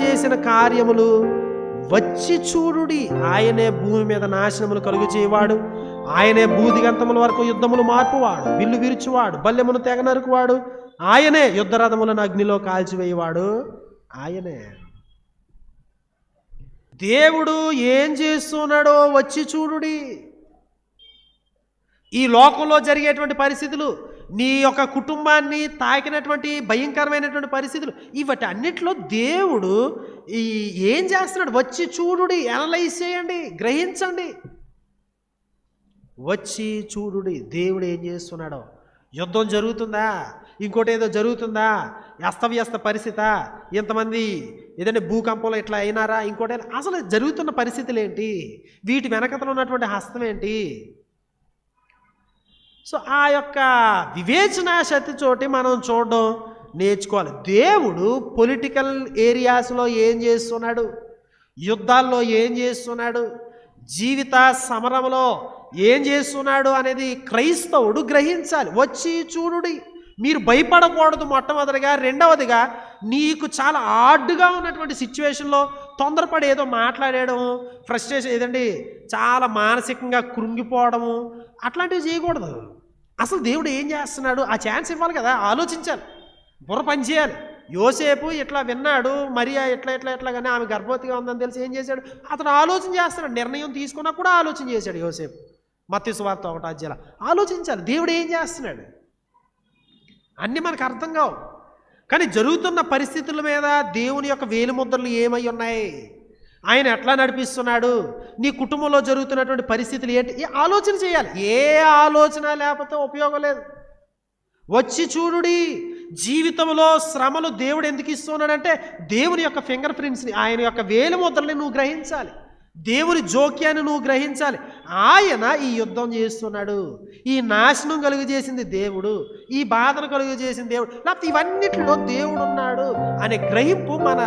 చేసిన కార్యములు వచ్చి చూడుడి. ఆయనే భూమి మీద నాశనములు కలుగు చేయవాడు. ఆయనే భూదిగంతముల వరకు యుద్ధములు మార్పువాడు. బిల్లు విరుచువాడు. బల్లెమును తెగ నరుకువాడు. ఆయనే యుద్ధరథములను అగ్నిలో కాల్చివేయవాడు. ఆయనే. దేవుడు ఏం చేస్తున్నాడో వచ్చి చూడుడి. ఈ లోకంలో జరిగేటువంటి పరిస్థితులు నీ యొక్క కుటుంబాన్ని తాకినటువంటి భయంకరమైనటువంటి పరిస్థితులు ఇవటి అన్నిట్లో దేవుడు ఈ ఏం చేస్తున్నాడు? వచ్చి చూడుడి అనలైజ్ చేయండి గ్రహించండి. వచ్చి చూడుడి. దేవుడు ఏం చేస్తున్నాడో? యుద్ధం జరుగుతుందా? ఇంకోటి ఏదో జరుగుతుందా? అస్తవ్యస్త పరిస్థితి? ఇంతమంది ఏదంటే భూకంపంలో ఇట్లా అయినారా? ఇంకోటి అసలు జరుగుతున్న పరిస్థితులు ఏంటి వీటి వెనకతలో ఉన్నటువంటి హస్తం ఏంటి సో ఆ యొక్క వివేచన శక్తి చోటి మనం చూడడం నేర్చుకోవాలి. దేవుడు పొలిటికల్ ఏరియాస్లో ఏం చేస్తున్నాడు? యుద్ధాల్లో ఏం చేస్తున్నాడు? జీవిత సమరంలో ఏం చేస్తున్నాడు అనేది క్రైస్తవుడు గ్రహించాలి. వచ్చి చూడుడి. మీరు భయపడకూడదు మొట్టమొదటిగా. రెండవదిగా నీకు చాలా ఆడ్డుగా ఉన్నటువంటి సిచ్యువేషన్లో తొందరపడి ఏదో మాట్లాడేయడము ఫ్రస్ట్రేషన్ ఏదండి? చాలా మానసికంగా కృంగిపోవడము అట్లాంటివి చేయకూడదు. అసలు దేవుడు ఏం చేస్తున్నాడు? ఆ ఛాన్స్ ఇవ్వాలి కదా? ఆలోచించాలి. బుర్ర పని చేయాలి. యోసేపు ఇట్లా విన్నాడు మరియా ఎట్లా ఎట్లా ఎట్లా కానీ ఆమె గర్భవతిగా ఉందని తెలిసి ఏం చేశాడు? అతను ఆలోచన చేస్తున్నాడు. నిర్ణయం తీసుకున్నా కూడా ఆలోచన చేశాడు యోసేపు. మత్తి సువార్త ఒకటో ఆలోచించాలి. దేవుడు ఏం చేస్తున్నాడు? అన్నీ మనకు అర్థం కావు. కానీ జరుగుతున్న పరిస్థితుల మీద దేవుని యొక్క వేలిముద్రలు ఏమై ఉన్నాయి? ఆయన ఎట్లా నడిపిస్తున్నాడు? నీ కుటుంబంలో జరుగుతున్నటువంటి పరిస్థితులు ఏంటి? ఈ ఆలోచన చేయాలి. ఏ ఆలోచన లేకపోతే ఉపయోగం లేదు. వచ్చి చూడుడి జీవితంలో శ్రమలు దేవుడు ఎందుకు ఇస్తున్నాడంటే దేవుని యొక్క ఫింగర్ ప్రింట్స్ని ఆయన యొక్క వేలిముద్రల్ని నువ్వు గ్రహించాలి. దేవుని జోక్యాన్ని నువ్వు గ్రహించాలి. ఆయన ఈ యుద్ధం చేస్తున్నాడు. ఈ నాశనం కలుగు చేసింది దేవుడు. ఈ బాధను కలుగు చేసింది దేవుడు. లేకపోతే ఇవన్నిటిలో దేవుడు ఉన్నాడు అనే గ్రహింపు మన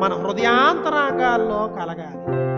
మన హృదయాంతరాగాల్లో కలగాలి.